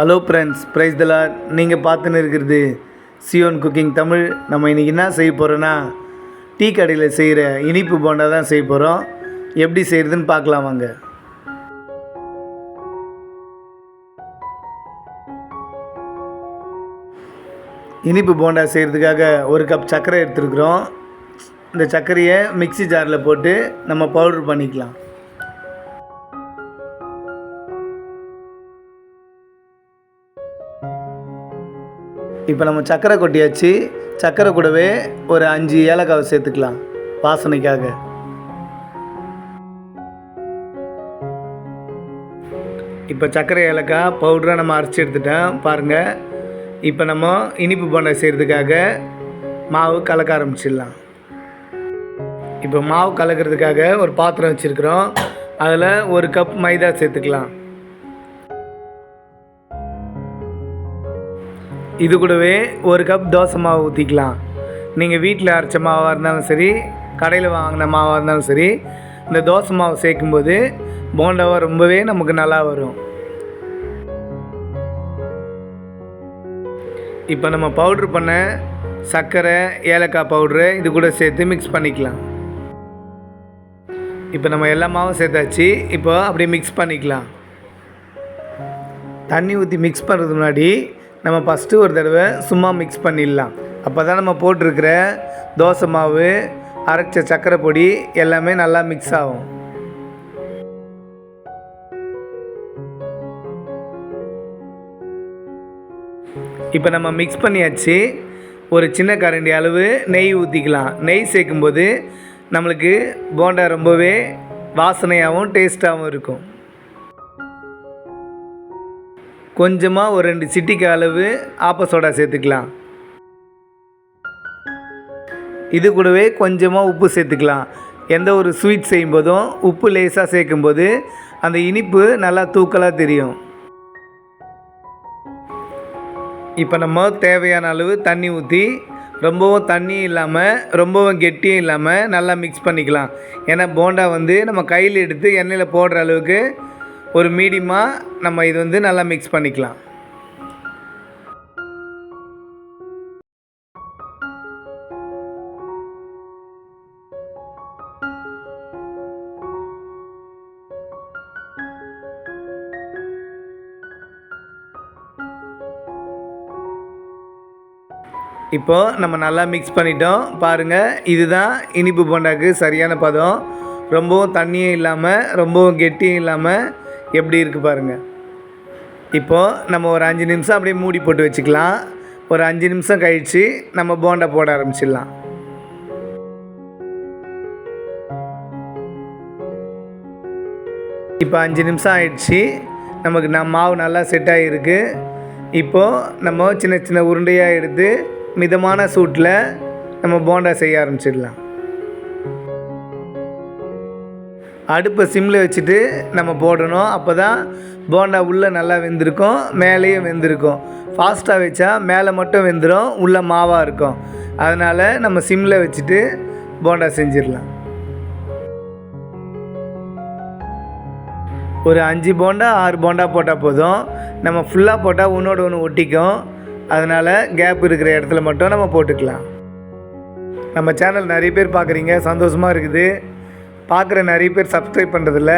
Hello friends price தலார் நீங்கள் பார்த்துன்னு இருக்கிறது சியோன் குக்கிங் தமிழ் நம்ம இன்றைக்கி என்ன செய்ய போகிறோன்னா டீ கடையில் செய்கிற இனிப்பு போண்டா தான் செய்ய போகிறோம் எப்படி செய்கிறதுன்னு பார்க்கலாம் வாங்க. இனிப்பு போண்டா செய்கிறதுக்காக ஒரு கப் சர்க்கரை எடுத்துருக்குறோம். இந்த சர்க்கரையை மிக்ஸி ஜாரில் போட்டு நம்ம பவுட்ரு பண்ணிக்கலாம். இப்போ நம்ம சர்க்கரை கொட்டியாச்சு. சர்க்கரை கூடவே ஒரு அஞ்சு ஏலக்காவை சேர்த்துக்கலாம். வாசனைக்காக. இப்போ சர்க்கரை ஏலக்காய் பவுடரை நம்ம அரைச்சி எடுத்துட்டோம். பாருங்கள் இப்போ நம்ம இனிப்பு போண்டை செய்கிறதுக்காக மாவு கலக்க ஆரம்பிச்சிடலாம். இப்போ மாவு கலக்கிறதுக்காக ஒரு பாத்திரம் வச்சுருக்குறோம். அதில் ஒரு கப் மைதா சேர்த்துக்கலாம். இது கூடவே ஒரு கப் தோசை மாவு ஊற்றிக்கலாம் நீங்கள் வீட்டில் அரைச்ச மாவாக இருந்தாலும் சரி கடையில் வாங்கின மாவாக இருந்தாலும் சரி இந்த தோசை மாவு சேர்க்கும்போது போண்டாவை ரொம்பவே நமக்கு நல்லா வரும். இப்போ நம்ம பவுட்ரு பண்ண சர்க்கரை ஏலக்காய் பவுட்ரு இது கூட சேர்த்து மிக்ஸ் பண்ணிக்கலாம். இப்போ நம்ம எல்லா மாவும் சேர்த்தாச்சு. இப்போ அப்படியே மிக்ஸ் பண்ணிக்கலாம். தண்ணி ஊற்றி மிக்ஸ் பண்ணுறது முன்னாடி நம்ம ஃபஸ்ட்டு ஒரு தடவை சும்மா மிக்ஸ் பண்ணிடலாம். அப்போ தான் நம்ம போட்டிருக்கிற தோசை மாவு அரைச்ச சர்க்கரை பொடி எல்லாமே நல்லா மிக்ஸ் ஆகும். இப்போ நம்ம மிக்ஸ் பண்ணியாச்சு. ஒரு சின்ன கரண்டி அளவு நெய் ஊற்றிக்கலாம் நெய் சேர்க்கும்போது நம்மளுக்கு போண்டா ரொம்பவே வாசனையாகவும் டேஸ்ட்டாகவும் இருக்கும். கொஞ்சமாக ஒரு ரெண்டு சிட்டிக்கு அளவு ஆப்ப சோடா சேர்த்துக்கலாம். இது கூடவே கொஞ்சமாக உப்பு சேர்த்துக்கலாம். எந்த ஒரு ஸ்வீட் செய்யும் போதும் உப்பு லேசாக சேர்க்கும்போது அந்த இனிப்பு நல்லா தூக்கலாக தெரியும். இப்போ நம்ம தேவையான அளவு தண்ணி ஊற்றி ரொம்பவும் தண்ணியும் இல்லாமல் ரொம்பவும் கெட்டியும் இல்லாமல் நல்லா மிக்ஸ் பண்ணிக்கலாம். ஏன்னா போண்டா வந்து நம்ம கையில் எடுத்து எண்ணெயில் போடுற அளவுக்கு ஒரு மீடியமாக நம்ம இது வந்து நல்லா மிக்ஸ் பண்ணிக்கலாம். இப்போது நம்ம நல்லா மிக்ஸ் பண்ணிட்டோம். பாருங்கள் இதுதான் இனிப்பு போண்டாக்கு சரியான பதம். ரொம்பவும் தண்ணியும் இல்லாமல் ரொம்பவும் கெட்டியும் இல்லாமல் எப்படி இருக்குது பாருங்கள் இப்போது நம்ம ஒரு அஞ்சு நிமிஷம் அப்படியே மூடி போட்டு வச்சுக்கலாம். ஒரு அஞ்சு நிமிஷம் கழித்து நம்ம போண்டா போட ஆரம்பிச்சிடலாம். இப்போ அஞ்சு நிமிஷம் ஆயிடுச்சு. நமக்கு நம்ம மாவு நல்லா செட் ஆகிருக்கு இப்போது நம்ம சின்ன சின்ன உருண்டையாக எடுத்து மிதமான சூட்டில் நம்ம போண்டா செய்ய ஆரம்பிச்சிடலாம். அடுப்பை சிம்மில் வச்சுட்டு நம்ம போடணும். அப்போ தான் போண்டா உள்ளே நல்லா வெந்திருக்கும் மேலேயும் வெந்திருக்கும். ஃபாஸ்ட்டாக வச்சா மேலே மட்டும் வெந்துடும் உள்ளே மாவாக இருக்கும். அதனால் நம்ம சிம்மில் வச்சுட்டு போண்டா செஞ்சிடலாம். ஒரு அஞ்சு போண்டா ஆறு போண்டா போட்டால் போதும். நம்ம ஃபுல்லாக போட்டால் ஒன்றோட ஒன்று ஒட்டிக்கும். அதனால் கேப் இருக்கிற இடத்துல மட்டும் நம்ம போட்டுக்கலாம். நம்ம சேனல் நிறைய பேர் பார்க்குறீங்க சந்தோஷமாக இருக்குது. பார்க்குற நிறைய பேர் சப்ஸ்கிரைப் பண்ணுறதில்ல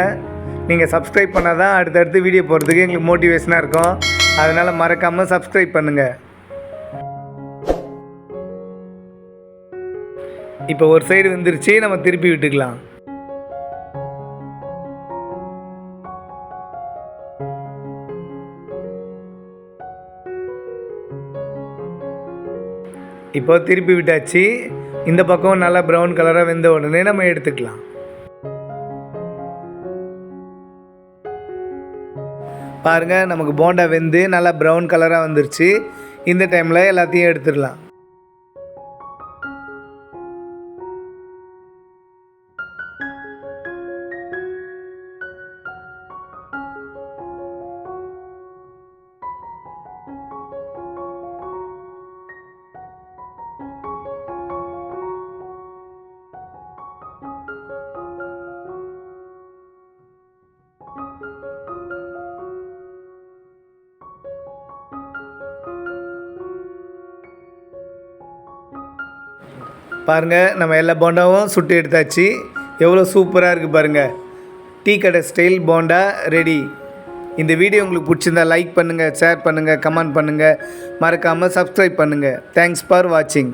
நீங்கள் சப்ஸ்கிரைப் பண்ணால் தான் அடுத்தடுத்து வீடியோ போகிறதுக்கு எங்களுக்கு மோட்டிவேஷனாக இருக்கும். அதனால் மறக்காமல் சப்ஸ்கிரைப் பண்ணுங்கள் இப்போ ஒரு சைடு வந்துருச்சு நம்ம திருப்பி விட்டுக்கலாம். இப்போ திருப்பி விட்டாச்சு. இந்த பக்கம் நல்லா ப்ரௌன் கலராக வெந்த உடனே நம்ம எடுத்துக்கலாம். பாருங்கள் நமக்கு போண்டா வெந்து நல்லா ப்ரௌன் கலராக வந்துருச்சு. இந்த டைமில் எல்லாத்தையும் எடுத்துடலாம். பாருங்கள் நம்ம எல்லா போண்டாவும் சுட்டு எடுத்தாச்சு. எவ்வளோ சூப்பராக இருக்குது பாருங்கள் டீ கடை ஸ்டைல் போண்டா ரெடி இந்த வீடியோ உங்களுக்கு பிடிச்சிருந்தா லைக் பண்ணுங்கள் ஷேர் பண்ணுங்கள் கமெண்ட் பண்ணுங்கள் மறக்காமல் சப்ஸ்கிரைப் பண்ணுங்கள் தேங்க்ஸ் ஃபார் வாட்சிங்